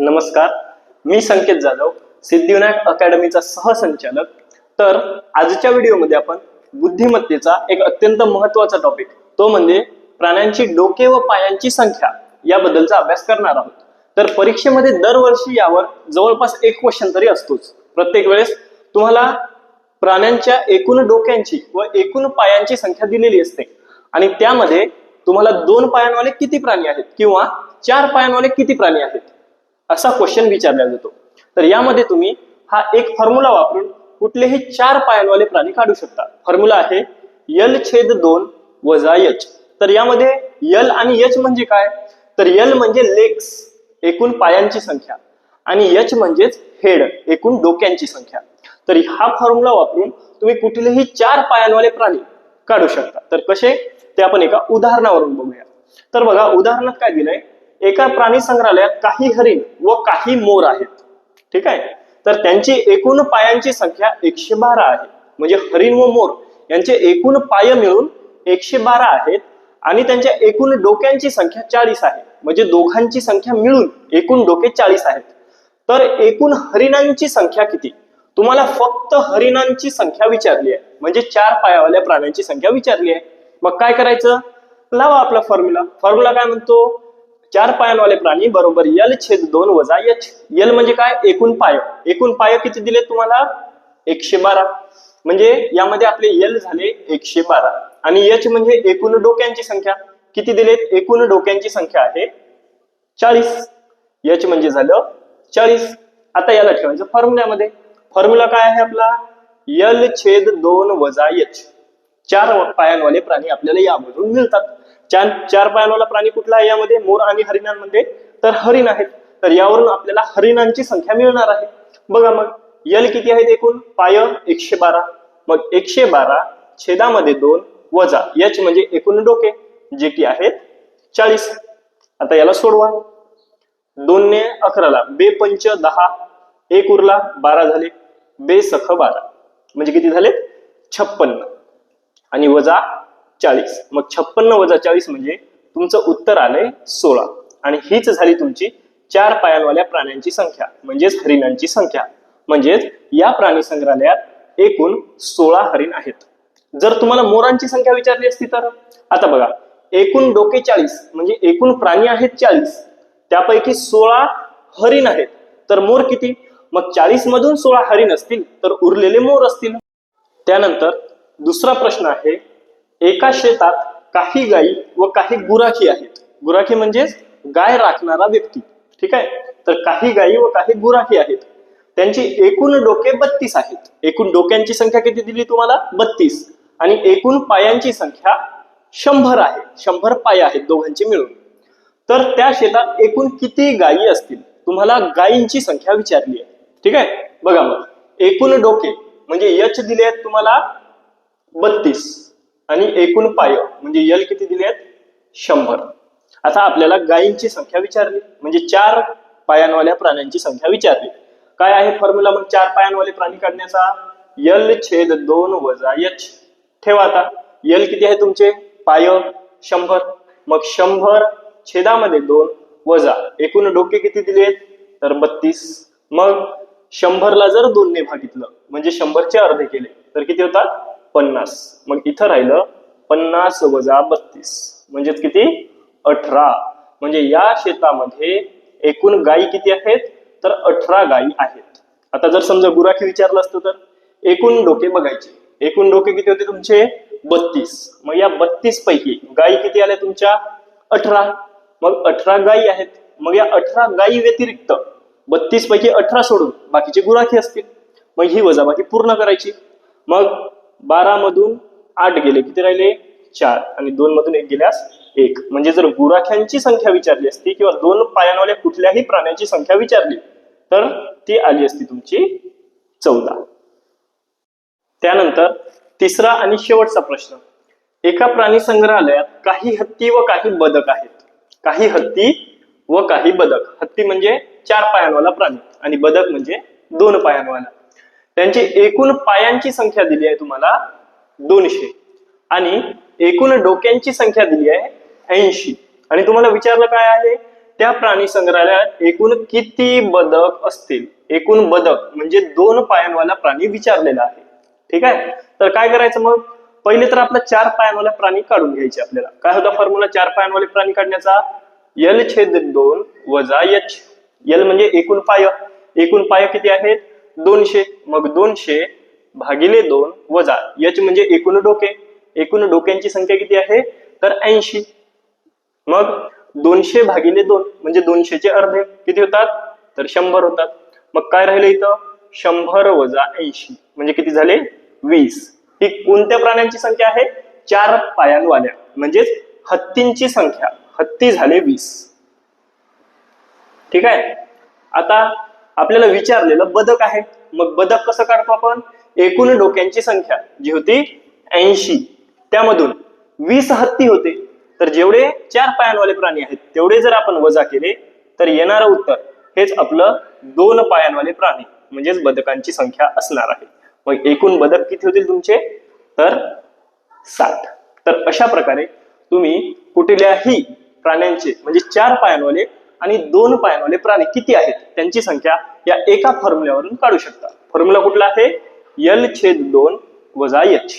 नमस्कार. मी संकेत जाधव सिद्धिविनायक अकॅडमीचा सहसंचालक. तर आजच्या व्हिडिओमध्ये आपण बुद्धिमत्तेचा एक अत्यंत महत्त्वाचा टॉपिक तो म्हणजे प्राण्यांची डोके व पायांची संख्या याबद्दलचा अभ्यास करणार आहोत. तर परीक्षेमध्ये दरवर्षी यावर जवळपास एक क्वेश्चन तरी असतोच. प्रत्येक वेळेस तुम्हाला प्राण्यांच्या एकूण डोक्यांची व एकूण पायांची संख्या दिलेली असते. आणि त्यामध्ये तुम्हाला दोन पायांवाले किती प्राणी आहेत किंवा चार पायांवाले किती प्राणी आहेत? असा क्वेश्चन विचारला जातो. तर यामध्ये तुम्ही हा एक फॉर्म्युला वापरून कुठलेही चार पायांवाले प्राणी काढू शकता. फॉर्म्युला आहे यल छेद दोन वजा यच तर यामध्ये यल आणि यच म्हणजे काय? तर यल म्हणजे लेग्स एकूण पायांची संख्या. आणि यच म्हणजेच हेड एकूण डोक्यांची संख्या. तर हा फॉर्म्युला वापरून तुम्ही कुठलेही चार पायांवाले प्राणी काढू शकता. तर कसे? ते आपण एका उदाहरणावरून बघूया. तर बघा उदाहरणात काय दिलंय? एका प्राणी संग्रहालयात काही हरिण व काही मोर आहेत. ठीक आहे? तर त्यांची एकूण पायांची संख्या एकशे बारा आहे. म्हणजे हरिण व मोर यांचे एकूण पाय मिळून एकशे बारा आहेत आणि त्यांच्या एकूण डोक्यांची संख्या चाळीस आहे. म्हणजे दोघांची संख्या मिळून एकूण डोके चाळीस आहेत. तर एकूण हरिणांची संख्या किती? तुम्हाला फक्त हरिणांची संख्या विचारली आहे. म्हणजे चार पायावाल्या प्राण्यांची संख्या विचारली आहे. मग काय करायचं? लावा आपला फॉर्म्युला फॉर्म्युला काय म्हणतो? चार पायांवाले प्राणी बरोबर यल छेद दोन वजा एच यल म्हणजे काय? एकूण पाय. एकूण पाय किती दिले तुम्हाला? एकशे बारा. म्हणजे यामध्ये आपले यल झाले एकशे बारा. आणि यच म्हणजे एकूण डोक्यांची संख्या. किती दिलेत? एकूण डोक्यांची संख्या आहे चाळीस. यच म्हणजे झालं चाळीस. आता याला ठेवायचं फॉर्म्युल्यामध्ये फॉर्म्युला काय आहे आपला? यल छेद दोन वजा एच चार पायांवाले प्राणी आपल्याला यामधून मिळतात. चार चार पायांवाला प्राणी कुठला आहे? यामध्ये मोर आणि हरिणांमध्ये तर हरिण आहेत. तर यावरून आपल्याला हरिणांची संख्या मिळणार आहे. बघा मग यल किती आहेत एकूण? पाय एकशे बारा. मग एकशे बारा छेदामध्ये दोन वजा यच म्हणजे एकूण डोके जे की आहेत चाळीस. आता याला सोडवा. दोन ने अकराला बे पंच दहा एक उरला बारा झाले. बे सख बारा. म्हणजे किती झाले छप्पन्न. आणि वजा चाळीस. मग छप्पन्न वजा चाळीस म्हणजे तुमचं उत्तर आलंय सोळा. आणि हीच झाली तुमची चार पायांवाल्या प्राण्यांची संख्या म्हणजेच हरिणांची संख्या. म्हणजेच या प्राणी संग्रहालयात एकूण सोळा हरिण आहेत. जर तुम्हाला मोरांची संख्या विचारली असती तर? आता बघा एकूण डोके चाळीस म्हणजे एकूण प्राणी आहेत चाळीस. त्यापैकी सोळा हरिण आहेत. तर मोर किती? मग चाळीस मधून सोळा हरिण असतील तर उरलेले मोर असतील. त्यानंतर दुसरा प्रश्न आहे एका शेतात काही गायी व काही गुराखी आहेत. गुराखी म्हणजेच गाय राखणारा व्यक्ती. ठीक आहे? तर काही गायी व काही गुराखी आहेत. त्यांची एकूण डोके बत्तीस आहेत. एकूण डोक्यांची संख्या किती दिली तुम्हाला? बत्तीस. आणि एकूण पायांची संख्या शंभर आहे. शंभर पाय आहेत दोघांची मिळून. तर त्या शेतात एकूण किती गायी असतील? तुम्हाला गायींची संख्या विचारली आहे. ठीक आहे? बघा मग. एकूण डोके म्हणजे यच दिले आहेत तुम्हाला बत्तीस. आणि एकूण पाय म्हणजे यल किती दिले आहेत? शंभर. आता आपल्याला गायींची संख्या विचारली म्हणजे चार पायांवाल्या प्राण्यांची संख्या विचारली. काय आहे फॉर्म्युला मग चार पायांवाले प्राणी काढण्याचा? यल छेद दोन वजा यच ठेवा आता. यल किती आहे तुमचे? पाय शंभर. मग शंभर छेदामध्ये दोन वजा. एकूण डोके किती दिले तर बत्तीस. मग शंभरला जर दोनने भागितलं म्हणजे शंभरचे अर्धे केले तर किती होतात? पन्नास. मग इथं राहिलं पन्नास वजा बत्तीस. म्हणजेच किती? अठरा. म्हणजे या शेतामध्ये एकूण गायी किती आहेत? तर अठरा गायी आहेत. आता जर समजा गुराखी विचारलं असतं तर एकूण डोके बघायचे. एकूण डोके किती होते तुमचे? बत्तीस. मग या बत्तीस पैकी गायी किती आल्या तुमच्या? अठरा. मग अठरा गायी आहेत. मग या अठरा गायी व्यतिरिक्त बत्तीस पैकी अठरा सोडून बाकीचे गुराखी असतील. मग ही वजाबाकी पूर्ण करायची. मग बारा मधून आठ गेले. किती राहिले? चार. आणि दोन मधून एक गेल्यास एक. म्हणजे जर गुराख्यांची संख्या विचारली असती किंवा दोन पायांवाल्या कुठल्याही प्राण्याची संख्या विचारली तर ती आली असती तुमची चौदा. त्यानंतर तिसरा आणि शेवटचा प्रश्न. एका प्राणी संग्रहालयात काही हत्ती व काही बदक आहेत. काही हत्ती व काही बदक. हत्ती म्हणजे चार पायांवाला प्राणी आणि बदक म्हणजे दोन पायांवाला. त्यांची एकूण पायांची संख्या दिली आहे तुम्हाला दोनशे. आणि एकूण डोक्यांची संख्या दिली आहे ऐंशी. आणि तुम्हाला विचारलं काय आहे? त्या प्राणी संग्रहालयात एकूण किती बदक असतील? एकूण बदक म्हणजे दोन पायांवाला प्राणी विचारलेला आहे. ठीक आहे? तर काय करायचं मग? पहिले तर आपला चार पायांवाला प्राणी काढून घ्यायचे आपल्याला. काय होता फॉर्म्युला चार पायांवाले प्राणी काढण्याचा? यल छेद दोन वजा यच यल म्हणजे एकूण पाय. एकूण पाय किती आहेत? दोनशे मग दोनशे भागिले दोन वजा यच म्हणजे एकूण डोके. एकूण डोक्यांची संख्या किती आहे? तर ऐंशी. मग दोनशे भागिले दोन म्हणजे दोनशेचे अर्धे किती होतात? तर शंभर होतात. मग काय राहिलं इथं? शंभर वजा ऐंशी म्हणजे किती झाले? वीस. ही कोणत्या प्राण्यांची संख्या आहे? चार पायांवाल्या म्हणजेच हत्तींची संख्या. हत्ती झाले वीस. ठीक आहे? आता आपल्याला विचारलेलं बदक आहे. मग बदक कसं काढतो आपण? एकूण डोक्यांची संख्या जी होती ऐंशी. त्यामधून वीस हत्ती होते. तर जेवढे चार पायांवाले प्राणी आहेत तेवढे जर आपण वजा केले तर येणारं उत्तर हेच आपलं दोन पायांवाले प्राणी म्हणजेच बदकांची संख्या असणार आहे. मग एकूण बदक किती होतील तुमचे? तर साठ. तर अशा प्रकारे तुम्ही कुठल्याही प्राण्यांचे म्हणजे चार पायांवाले आणि दोन पायांवाले प्राणी किती आहेत त्यांची संख्या या एका फॉर्म्युल्यावरून काढू शकता. फॉर्म्युला कुठला आहे? यल छेद दोन वजा एच